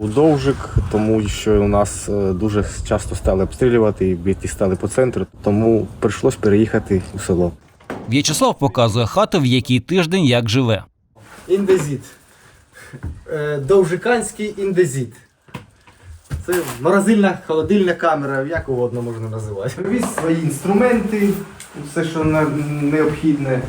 У Довжик, тому що у нас е, дуже часто стали обстрілювати, і бити стали по центру, тому прийшлось переїхати у село. В'ячеслав показує хату, в якій тиждень як живе. Індезіт. Е, Довжиканський індезіт. Це морозильна, холодильна камера, як угодно можна називати. Привіз свої інструменти, все, що необхідне,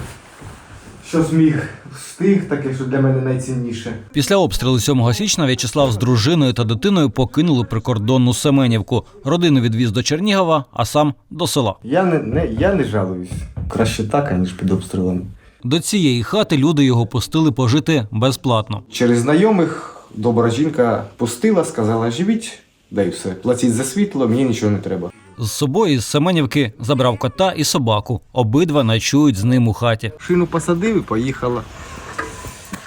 що зміг встиг, таке, що для мене найцінніше. Після обстрілу 7 січня В'ячеслав з дружиною та дитиною покинули прикордонну Семенівку. Родину відвіз до Чернігова, а сам до села. Я не, не, я не жалуюсь. Краще так, аніж під обстрілом. До цієї хати люди його пустили пожити безплатно. Через знайомих добра жінка пустила, сказала, живіть, да й все. Платіть за світло, мені нічого не треба. З собою із Семенівки забрав кота і собаку. Обидва ночують з ним у хаті. Шину посадив і поїхала.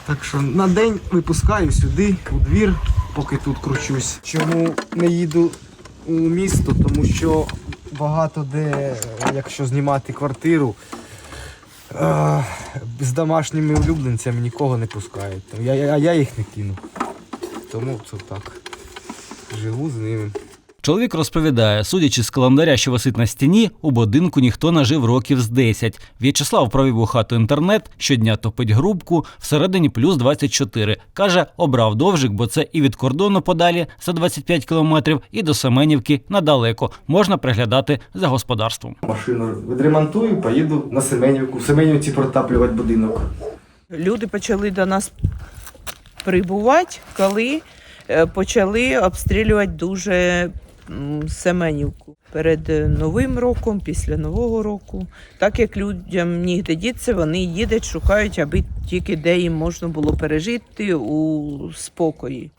Так що на день випускаю сюди, у двір, поки тут кручусь. Чому не їду у місто? Тому що багато де, якщо знімати квартиру, е, з домашніми улюбленцями нікого не пускають. Я, я, а я їх не кину. Тому це так. Живу з ними. Чоловік розповідає, судячи з календаря, що висить на стіні, у будинку ніхто не жив років з 10. В'ячеслав провів у хату інтернет, щодня топить грубку, всередині плюс 24. Каже, обрав довжик, бо це і від кордону подалі за 25 кілометрів, і до Семенівки надалеко. Можна приглядати за господарством. Машину відремонтую, поїду на Семенівку. В Семенівці протаплювати будинок. Люди почали до нас прибувати, коли почали обстрілювати дуже Семенівку перед е, Новим роком, після Нового року. Так як людям нігде діться, вони їдуть, шукають, аби тільки де їм можна було пережити у спокої.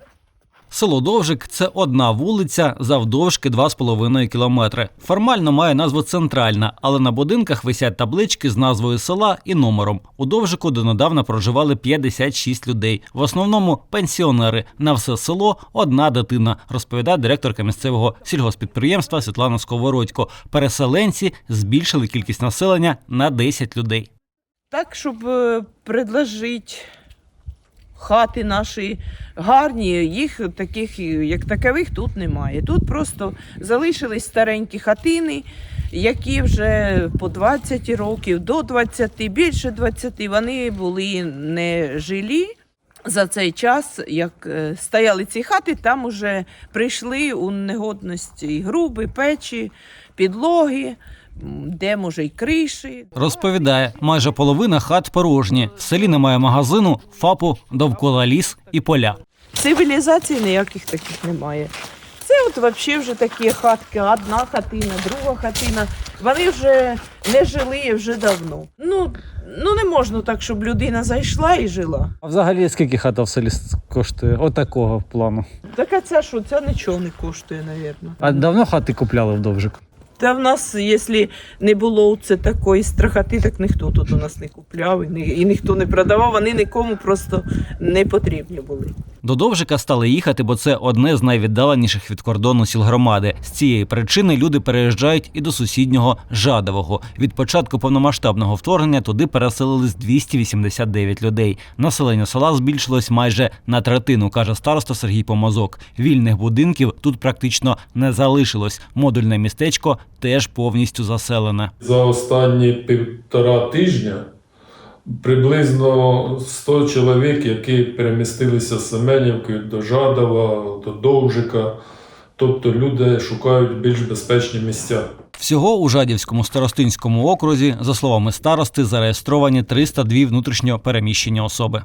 Село Довжик це одна вулиця завдовжки 2,5 кілометри. Формально має назву центральна, але на будинках висять таблички з назвою села і номером. У Довжику донедавна проживали 56 людей. В основному пенсіонери. На все село одна дитина, розповідає директорка місцевого сільгоспідприємства Світлана Сковородько. Переселенці збільшили кількість населення на 10 людей. Так, щоб е, предложити хати наші гарні, їх таких, як такових, тут немає. Тут просто залишились старенькі хатини, які вже по 20 років, до 20, більше 20, вони були не жилі. За цей час, як е, стояли ці хати, там уже прийшли у негодність і груби, печі, підлоги, де може й криші. Розповідає, майже половина хат порожні. В селі немає магазину, ФАПу, довкола ліс і поля. Цивілізації ніяких таких немає. Це от взагалі вже такі хатки, одна хатина, друга хатина. Вони вже не жили вже давно. Ну, ну не можна так, щоб людина зайшла і жила. А взагалі скільки хата в селі коштує? Отакого плану. Так а це що, це нічого не коштує, мабуть. А давно хати купляли в Довжик? Та в нас, якщо не було це такої страхоти, так ніхто тут у нас не купляв і, ні, і ніхто не продавав, вони нікому просто не потрібні були. До Довжика стали їхати, бо це одне з найвіддаленіших від кордону сіл громади. З цієї причини люди переїжджають і до сусіднього Жадового. Від початку повномасштабного вторгнення туди переселились 289 людей. Населення села збільшилось майже на третину, каже староста Сергій Помазок. Вільних будинків тут практично не залишилось. Модульне містечко теж повністю заселене. За останні півтора тижня приблизно 100 чоловік, які перемістилися з Семенівки до Жадова, до Довжика. Тобто люди шукають більш безпечні місця. Всього у Жадівському старостинському окрузі, за словами старости, зареєстровані 302 внутрішньо переміщені особи.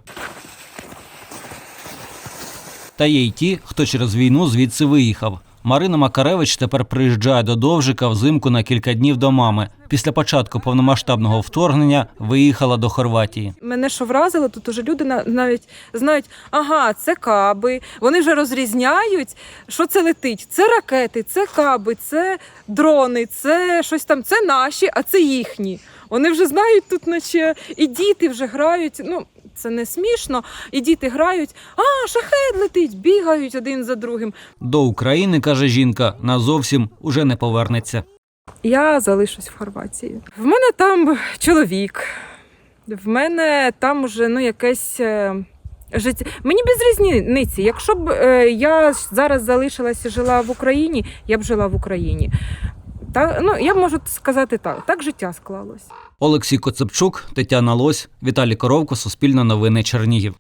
Та є й ті, хто через війну звідси виїхав. Марина Макаревич тепер приїжджає до Довжика взимку на кілька днів до мами. Після початку повномасштабного вторгнення виїхала до Хорватії. Мене що вразило, тут уже люди на- навіть знають, ага, це каби. Вони вже розрізняють, що це летить. Це ракети, це каби, це дрони, це щось там, це наші, а це їхні. Вони вже знають тут, наче і діти вже грають. Ну, це не смішно. І діти грають, а, шахет летить, бігають один за другим. До України, каже жінка, назовсім уже не повернеться. Я залишусь в Хорватії. В мене там чоловік. В мене там уже ну, якесь е, Життя мені без різниці. Якщо б е, я зараз залишилася жила в Україні, я б жила в Україні. Так, ну я можу сказати так. Так життя склалось. Олексій Коцепчук, Тетяна Лось, Віталій Коровко, Суспільне новини Чернігів.